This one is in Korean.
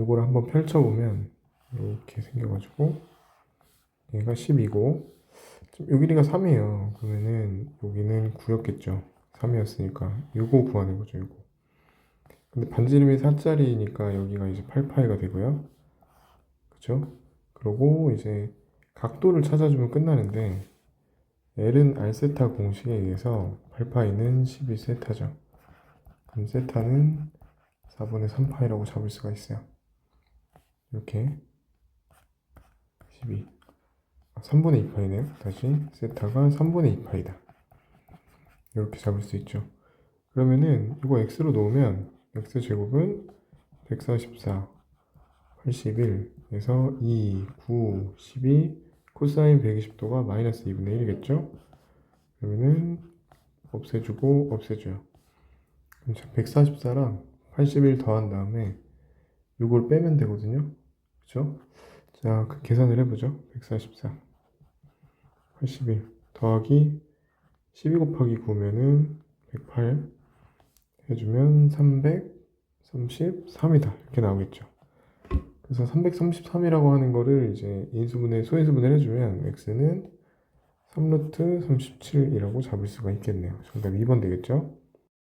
이걸 한번 펼쳐보면 이렇게 생겨가지고 얘가 10이고 요 길이가 3이에요. 그러면은 여기는 9였겠죠. 3이었으니까 요거 구하는 거죠. 요거. 근데 반지름이 4짜리니까 여기가 이제 8파이가 되고요. 그쵸? 그러고 이제 각도를 찾아주면 끝나는데 L은 R세타 공식에 의해서 8파이는 12세타죠. 그럼 세타는 4분의 3파이라고 잡을 수가 있어요. 이렇게 12 아, 3분의 2파이네요. 다시 세타가 3분의 2파이다. 이렇게 잡을 수 있죠. 그러면은 이거 x로 놓으면 x 제곱은 144 81에서 2, 9, 12 코사인 120도가 마이너스 2분의 1이겠죠? 그러면은 없애주고 없애줘요. 그럼 144랑 81 더한 다음에 이걸 빼면 되거든요. 그쵸? 자, 그 계산을 해보죠. 144 81 더하기 12 곱하기 9면은 108 해주면 333이다. 이렇게 나오겠죠. 그래서 333이라고 하는 거를 이제 인수분해, 소인수분해를 해주면 x는 3루트 37이라고 잡을 수가 있겠네요. 정답 2번 되겠죠?